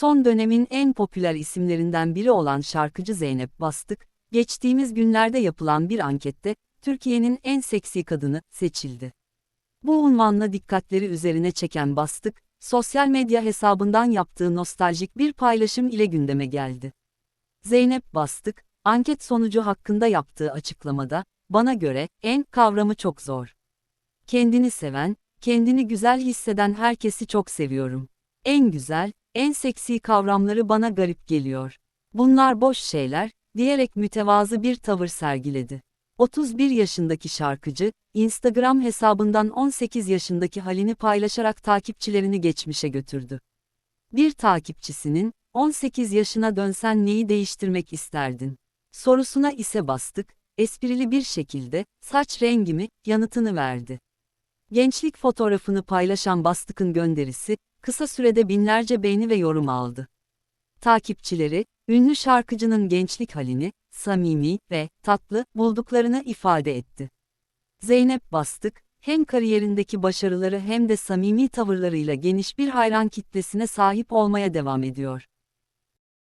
Son dönemin en popüler isimlerinden biri olan şarkıcı Zeynep Bastık, geçtiğimiz günlerde yapılan bir ankette, Türkiye'nin en seksi kadını seçildi. Bu unvanla dikkatleri üzerine çeken Bastık, sosyal medya hesabından yaptığı nostaljik bir paylaşım ile gündeme geldi. Zeynep Bastık, anket sonucu hakkında yaptığı açıklamada, bana göre, en kavramı çok zor. Kendini seven, kendini güzel hisseden herkesi çok seviyorum. En güzel, en seksi kavramları bana garip geliyor. Bunlar boş şeyler, diyerek mütevazı bir tavır sergiledi. 31 yaşındaki şarkıcı, Instagram hesabından 18 yaşındaki halini paylaşarak takipçilerini geçmişe götürdü. Bir takipçisinin, 18 yaşına dönsen neyi değiştirmek isterdin? Sorusuna ise bastık, esprili bir şekilde, saç rengimi, yanıtını verdi. Gençlik fotoğrafını paylaşan Bastık'ın gönderisi, kısa sürede binlerce beğeni ve yorum aldı. Takipçileri, ünlü şarkıcının gençlik halini, samimi ve tatlı bulduklarını ifade etti. Zeynep Bastık, hem kariyerindeki başarıları hem de samimi tavırlarıyla geniş bir hayran kitlesine sahip olmaya devam ediyor.